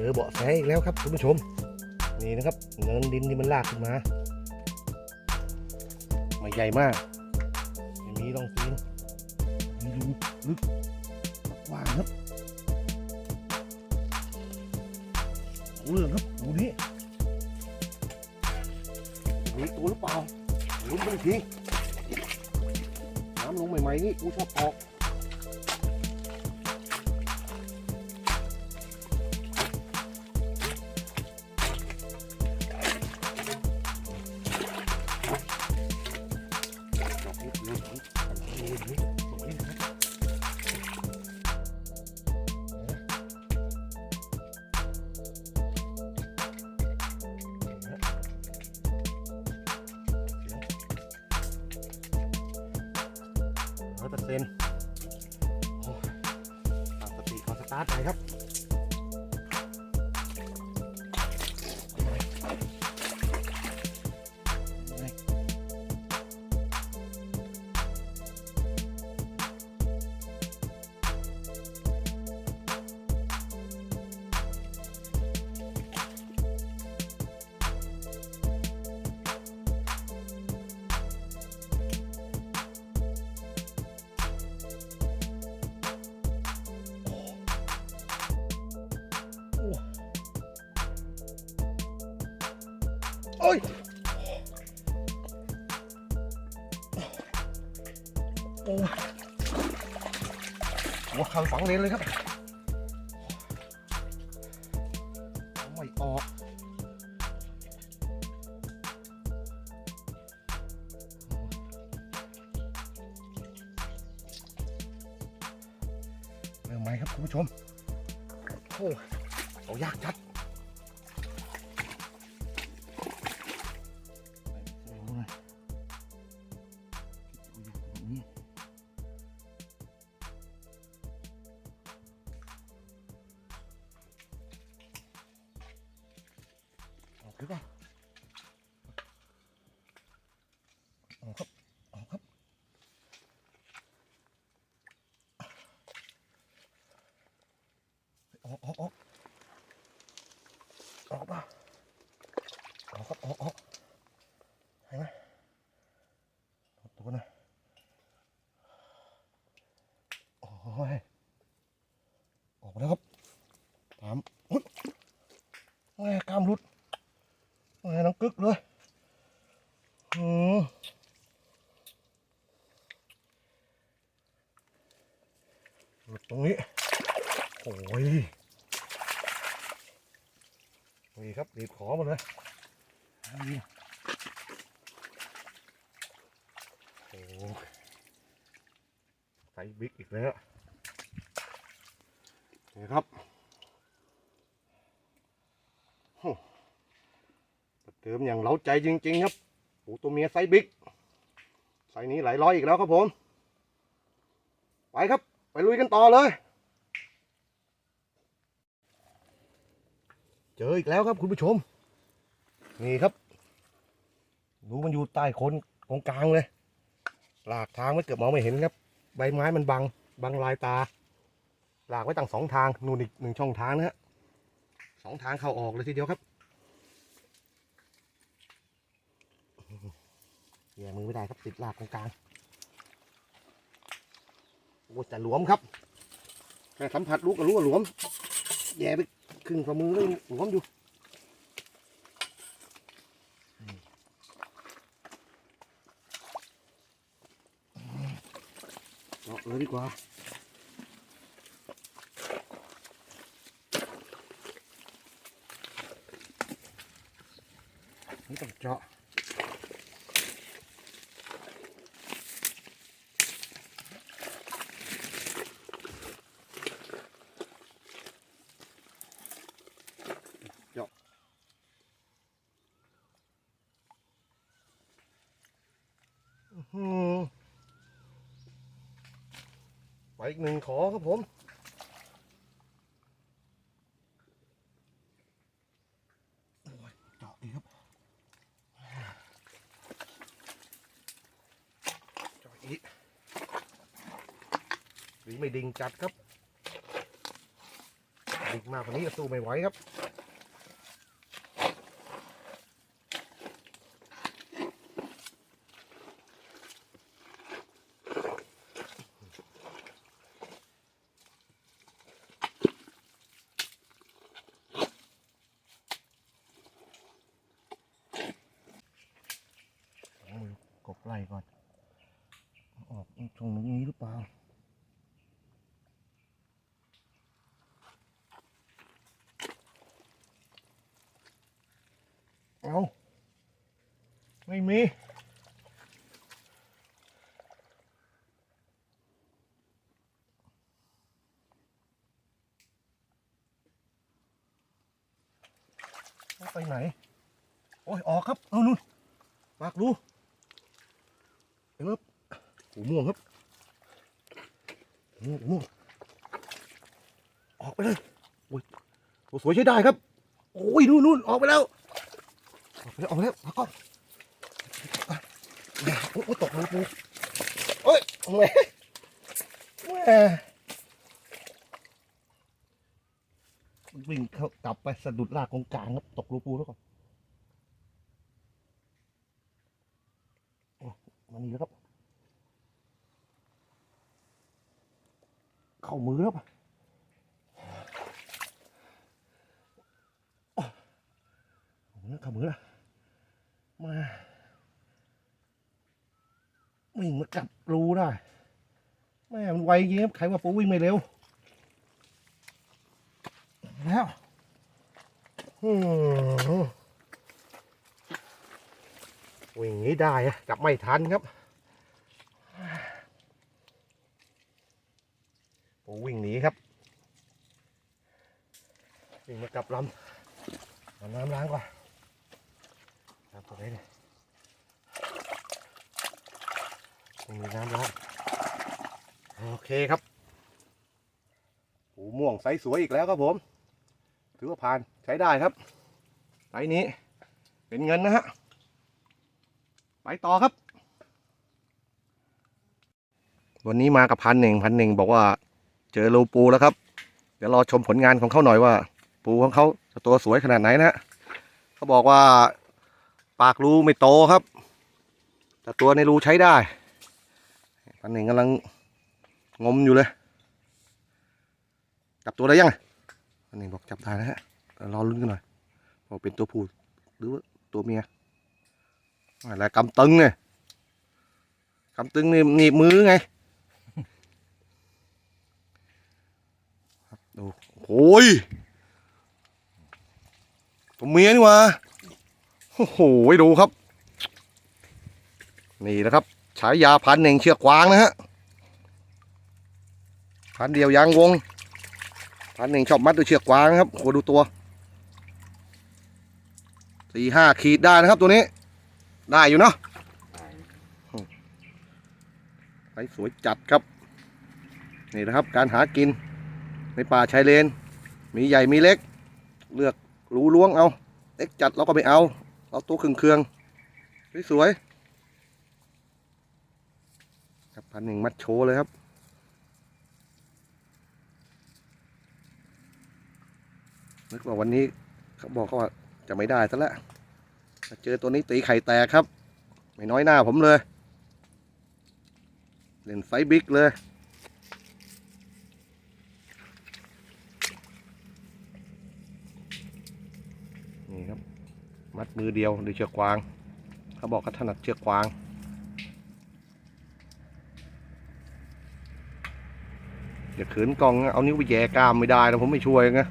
เจอเบาะแสอีกแล้วครับคุณผู้ชม นี่นะครับเนินดินที่มันลากขึ้นมาไม่ใหญ่มากไม่มีรองตีนมีรูลึกกว้างครับเอาเรื่องครับดูนี่มีตัวหรือเปล่าลุ้นกันอีกทีน้ำลงใหม่ๆนี่กูชอบออก รับร้อยเปอร์เซ็นต์ตั้งสติก่อสตาร์ทหน่อยครับ อ้ยโอ้ยหัวเข่าฝังเลนเลยครับไม่ออกเริ่มไหมครับคุณผู้ชม โอ้เอายากจัด เห็นไหมตัวนะโอ้ยออกมาแล้วครับตามอุ๊ยแม่กล้ามรุดแม่น้องกึกเลยอืมหลุดตรงนี้โอ้ยนี่ครับรีบขอมาเลย โอ้ไซส์บิ๊กอีกแล้วนี่ครับโอ้เติมอย่างเล้าใจจริง ๆ ครับปูตัวเมียไซส์บิ๊กไซส์นี้หลายร้อยอีกแล้วครับผม ไปครับ ไปลุยกันต่อเลย เจออีกแล้วครับคุณผู้ชม นี่ครับ ดูมันอยู่ใต้โคนตรงกลางเลย หลากทางไม่เกือบมองไม่เห็นครับ ใบไม้มันบัง บังลายตา หลากไว้ตั้งสองทาง นู่นอีกหนึ่งช่องทางนะฮะสองทางเข้าออกเลยทีเดียวครับแย่มือไม่ได้ครับติดลากตรงกลางโอ้จะหลวมครับแค่สัมผัสลูกก็รู้ว่าหลวมแย่ไปครึ่งฝ่ามือเลยหลวมอยู่ เลยดีกว่าไม่ต้องเจาะเจาะอื้อหือ ไปอีกหนึ่งขอครับผม โอ้ยเจาะอีกครับเจาะอีกหรือไม่ดิ่งจัดครับดิ่งอีกมากกว่านี้ก็สู้ไม่ไหวครับ อกบไหล่ก่อน ออกตรงนี้หรือเปล่าเอาไม่มี ไปไหน โอ้ย ออกครับ เอานู่นปากรู ครับหูม่วงครับหูม่วงออกไปเลยโอ้ยโอ้สวยใช้ได้ครับ โอ้ยนู่นนู่นออกไปแล้ว ออกไปแล้วออกไปแล้วพักก่อนอะโอ้ยตกมือปูโอ้ยแหมแหมวิ่งเข้ากลับไปสะดุดลากกองกลางครับ ตกรูปูแล้วก่อนโอ้ มานี่แล้วครับ เข้ามือแล้วปะเข้ามือแล้วเข้ามือล้วมาวิ่งมาจับรูได้แม่มันไวจริงครับใครว่าปูวิ่งไม่เร็ว แล้วอืม วิ่งนี้ได้จับไม่ทันครับปูวิ่งหนีครับ วิ่งมากลับลำเอาน้ำล้างก่อนครับตรงนี้เนี่ยมีน้ำล้างโอเคครับปูม่วงไซส์สวยอีกแล้วครับผม ถือว่าผ่านใช้ได้ครับไซส์นี้เป็นเงินนะฮะ ไปต่อครับ วันนี้มากับพันหนึ่งพันหนึ่งบอกว่า เจอรูปูแล้วครับ เดี๋ยวรอชมผลงานของเขาหน่อยว่า ปูของเขาจะตัวสวยขนาดไหนนะฮะเขาบอกว่า ปากรูไม่โตครับ แต่ตัวในรูใช้ได้ พันหนึ่งกำลังงมอยู่เลยจับตัวได้ยังอะอันนี้บอกจับได้นะฮะรอลุ้นกันหน่อยบอกเป็นตัวผู้หรือว่าตัวเมีย อะไรกำตึงเนี่ยกำตึงนี่หนีบมือไงดูโอ้ยตัวเมียนี่หวะโอ้โหดูครับ นี่นะครับฉายาพันหนึ่งเชือกกวางนะฮะพันเดียวยางวงพันหนึ่งชอบมัดด้วยเชือกกวางครับโหดูตัวสี่ห้าขีดได้นะครับตัวนี้ ได้อยู่เนาะไสสวยจัดครับ นี่นะครับการหากินในป่าชายเลน มีใหญ่มีเล็ก เลือกรูล้วงเอา เล็กจัดเราก็ไม่เอา เอาตัวเครื่องเครื่องๆสวยๆครับพันหนึ่งมัดโชว์เลยครับนึกว่าวันนี้เขาบอกเขาว่าจะไม่ได้ซะแล้ว เจอตัวนี้ตีไข่แตกครับ ไม่น้อยหน้าผมเลย เล่นไซส์บิ๊กเลย นี่ครับ มัดมือเดียวด้วยเชือกกวาง เขาบอกเขาถนัดเชือกกวางอย่าขืนกอง เอานิ้วไปแย่กล้ามไม่ได้นะผมไม่ช่วยนะ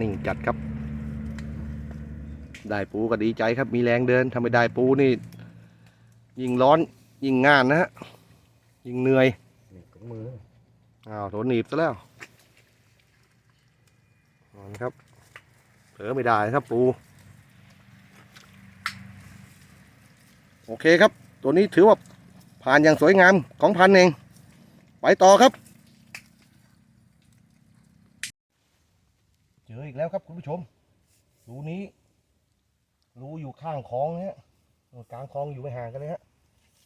นิ่งจัดครับ ได้ปูก็ดีใจครับ มีแรงเดินทำไม่ได้ปูนี่ ยิงร้อนยิงงานนะฮะ ยิงเหนื่อยนี่ของมืออ้าวโดนหนีบซะแล้วนอนครับเผลอไม่ได้ครับปู โอเคครับ ตัวนี้ถือว่าผ่านอย่างสวยงามของพันเอง ไปต่อครับ เจออีก แล้วครับคุณผู้ชมรูนี้รูอยู่ข้างคลองนะฮะกลางคลองอยู่ไม่ห่างกันเลยฮะ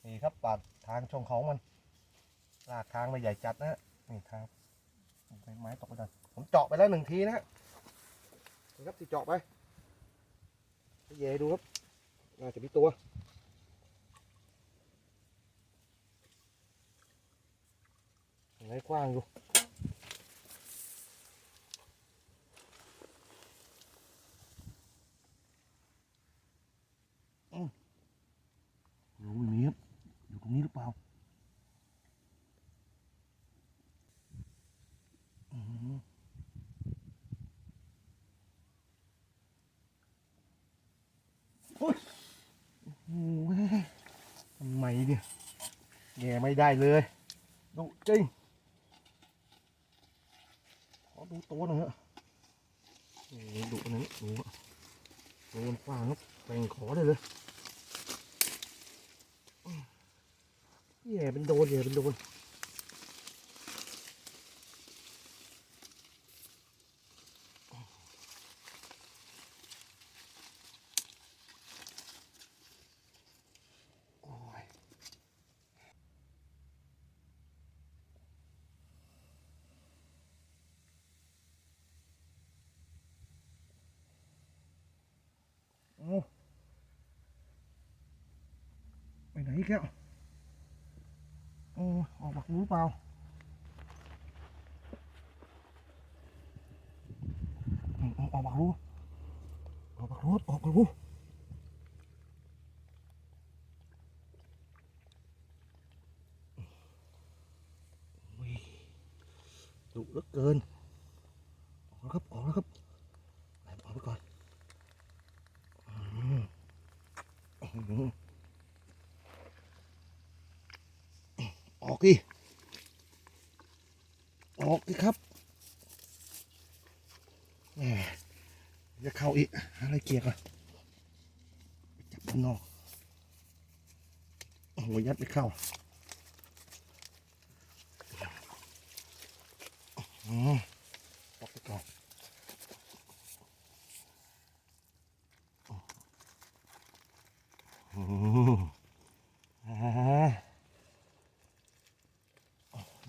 นี่ครับปากทางช่องเขามันลากทางมาใหญ่จัดนะฮะนี่ทางใบไม้ตกไปดันผมเจาะไปแล้วหนึ่งทีนะฮะนี่ครับที่เจาะไปเยดูครับน่าจะมีตัวยังไงกว้างอยู่ รู้อย่างนี้ครับ อยู่ตรงนี้หรือเปล่าอืมโอ้ยโอ้ยทำไมเนี่ยแง่ ไม่ได้เลยดูจริงขอดูตัวหน่อยฮะโอ้โหดุอันนั้นดูอะดูมันกว้างครับแบ่งขอได้เลยแย่เป็นโดนแย่เป็นโดน ไปไหนอีกแล้ว โอ้ยออกบักรู้เปล่าอืมออกบักรู้ ออกบักรู้ออกบักรู้โอ้ยดุเหลือเกิน ออกแล้วครับ ออกแล้วครับไหนออกไปก่อน อืม อื้อหือออกดิออกดิครับจะเข้าอีกอะไรเกียกอะจับข้างนอกโอ้โหยัดไม่เข้าอ๋ออกไปก่อนอืมอ่า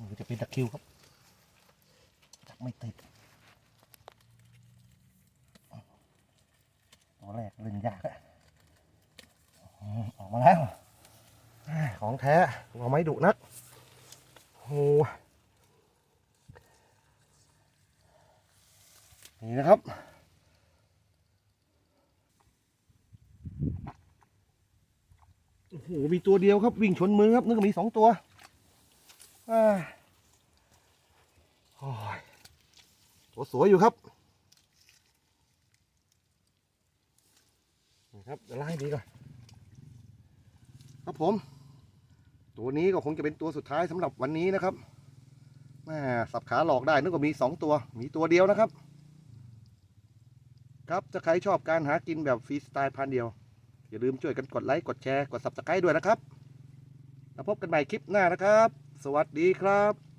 มันจะเป็นตะ คิวครับ จับไม่ติดตัวแรกเล่นยากอะออกมาแล้ว ของแท้เอาไม้ดุนักโอ้นี่นะครับโอ้โหมีตัวเดียวครับวิ่งชนมือครับนึกว่ามีสองตัวอ่า โอ้ยตัวสวยอยู่ครับนี่ครับเดี๋ยวไล่ดีก่อนครับผม ตัวนี้ก็คงจะเป็นตัวสุดท้ายสำหรับวันนี้นะครับแม่สับขาหลอกได้นึกว่ามีสองตัว มีตัวเดียวนะครับ ครับถ้าใครชอบการหากินแบบฟรีสไตล์พันเดียว อย่าลืมช่วยกันกดไลค์กดแชร์กด subscribe ด้วยนะครับ แล้วพบกันใหม่คลิปหน้านะครับ สวัสดีครับ